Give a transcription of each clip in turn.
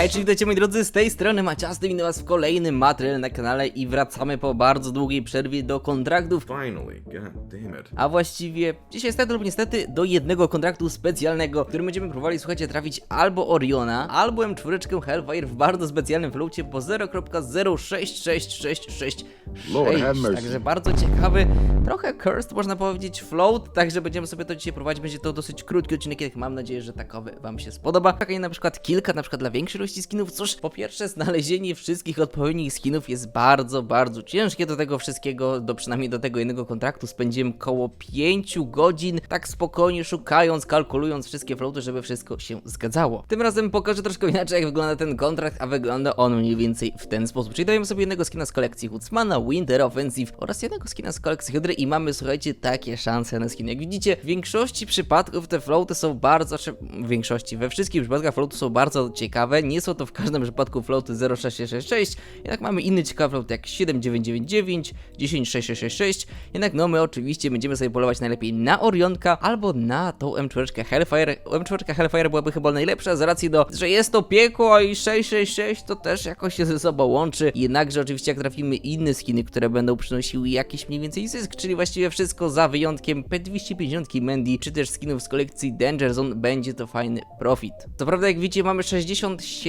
Hej, czyli witajcie moi drodzy, z tej strony Maciasty, witam was w kolejnym materiale na kanale i wracamy po bardzo długiej przerwie do kontraktów. Finally, god damn it. A właściwie, dzisiaj stety lub niestety, do jednego kontraktu specjalnego, w którym będziemy próbowali, słuchajcie, trafić albo Oriona, albo M4 Hellfire w bardzo specjalnym floacie po 0.066666. Lord have mercy. Także bardzo ciekawy, trochę cursed można powiedzieć float, także będziemy sobie to dzisiaj prowadzić, będzie to dosyć krótki odcinek, jak mam nadzieję, że takowy wam się spodoba. Takie na przykład kilka, na przykład dla większej ilości skinów, cóż, po pierwsze znalezienie wszystkich odpowiednich skinów jest bardzo, bardzo ciężkie do tego wszystkiego, do przynajmniej do tego jednego kontraktu spędziłem koło 5 godzin, tak spokojnie szukając, kalkulując wszystkie floaty, żeby wszystko się zgadzało. Tym razem pokażę troszkę inaczej, jak wygląda ten kontrakt, a wygląda on mniej więcej w ten sposób. Czyli dajemy sobie jednego skina z kolekcji Hutzmana, Winter Offensive oraz jednego skina z kolekcji Hydry i mamy, słuchajcie, takie szanse na skin. Jak widzicie, w większości przypadków te floaty są bardzo, czy w większości, we wszystkich przypadkach floaty są bardzo ciekawe, nie są to w każdym przypadku floaty 06666, jednak mamy inny ciekawy float jak 7999, 10666, jednak no my oczywiście będziemy sobie polować najlepiej na Orionka albo na tą M4 Hellfire. M4 Hellfire byłaby chyba najlepsza z racji do, że jest to piekło i 666 to też jakoś się ze sobą łączy, jednakże oczywiście jak trafimy inne skiny, które będą przynosiły jakiś mniej więcej zysk, czyli właściwie wszystko za wyjątkiem P250 Mandy, czy też skinów z kolekcji Danger Zone, będzie to fajny profit. Co prawda jak widzicie mamy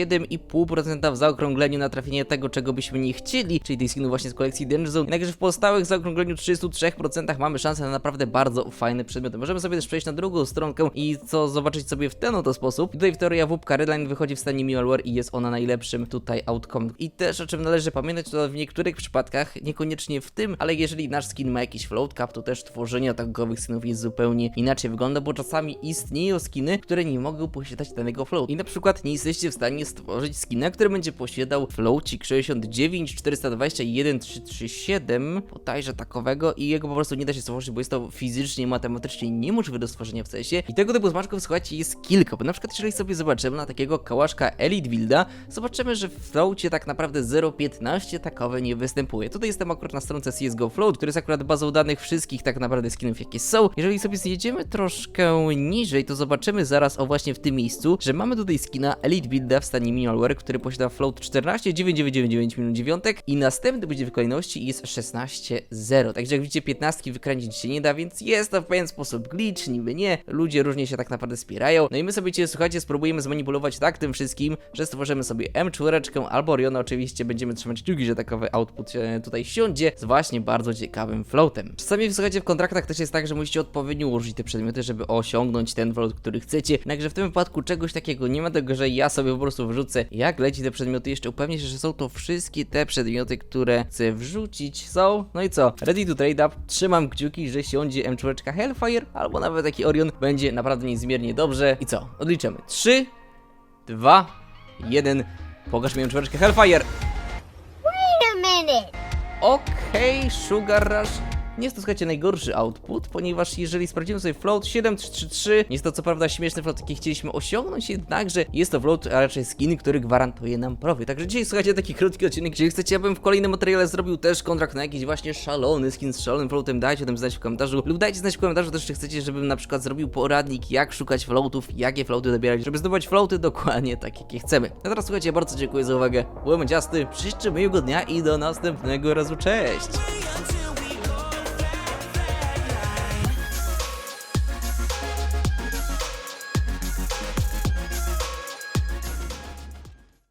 67,5% w zaokrągleniu na trafienie tego, czego byśmy nie chcieli, czyli tych skinów właśnie z kolekcji Danger Zone, jednakże w pozostałych zaokrągleniu 33% mamy szansę na naprawdę bardzo fajne przedmioty. Możemy sobie też przejść na drugą stronkę i co zobaczyć sobie w ten oto sposób. Tutaj w teorii jawówka Redline wychodzi w stanie Malware i jest ona najlepszym tutaj outcome. I też o czym należy pamiętać, to w niektórych przypadkach, niekoniecznie w tym, ale jeżeli nasz skin ma jakiś float cap, to też tworzenie takowych skinów jest zupełnie inaczej wygląda, bo czasami istnieją skiny, które nie mogą posiadać danego float. I na przykład nie jesteście w stanie stworzyć skina, który będzie posiadał floatik 69 421 337, bodajże takowego i jego po prostu nie da się stworzyć, bo jest to fizycznie, matematycznie niemożliwe do stworzenia w sensie. I tego typu smaczków, słuchajcie, jest kilka, bo na przykład jeżeli sobie zobaczymy na takiego kałaszka Elite Builda, zobaczymy, że w floacie tak naprawdę 0.15 takowe nie występuje. Tutaj jestem akurat na stronce CSGO Float, który jest akurat bazą danych wszystkich tak naprawdę skinów, jakie są. Jeżeli sobie zjedziemy troszkę niżej, to zobaczymy zaraz o właśnie w tym miejscu, że mamy tutaj skina Elite Builda w stanie Minimalware, który posiada float 14 9999 minut dziewiątek i następny będzie w kolejności i jest 16.0. Także jak widzicie 15 wykręcić się nie da, więc jest to w pewien sposób glitch, niby nie. Ludzie różnie się tak naprawdę spierają. No i my sobie słuchajcie, spróbujemy zmanipulować tak tym wszystkim, że stworzymy sobie M4 albo Oriona oczywiście będziemy trzymać kciuki, że takowy output tutaj siądzie z właśnie bardzo ciekawym floatem. Czasami słuchajcie w kontraktach też jest tak, że musicie odpowiednio ułożyć te przedmioty, żeby osiągnąć ten float, który chcecie. Jednakże w tym wypadku czegoś takiego nie ma tego, że ja sobie po prostu wrzucę jak leci te przedmioty, jeszcze upewnię się, że są to wszystkie te przedmioty, które chcę wrzucić. Są, no i co? Ready to trade up. Trzymam kciuki, że siądzie M4 Hellfire albo nawet taki Orion będzie naprawdę niezmiernie dobrze. I co? Odliczamy. 3, 2, 1. Pokaż mi M4 Hellfire. Wait a minute. Okej, Sugar Rush. Nie jest to, słuchajcie, najgorszy output, ponieważ jeżeli sprawdzimy sobie float 7333, jest to co prawda śmieszny float, jaki chcieliśmy osiągnąć, jednakże jest to float, a raczej skin, który gwarantuje nam profit. Także dzisiaj, słuchajcie, taki krótki odcinek. Jeżeli chcecie, abym w kolejnym materiale zrobił też kontrakt na jakiś właśnie szalony skin z szalonym floatem, dajcie o tym znać w komentarzu, lub dajcie znać w komentarzu też, czy chcecie, żebym na przykład zrobił poradnik, jak szukać floatów, jakie floaty dobierać, żeby zdobywać floaty dokładnie tak, jakie chcemy. A teraz, słuchajcie, bardzo dziękuję za uwagę. Byłem Ciasty, życzę miłego dnia i do następnego razu, cześć!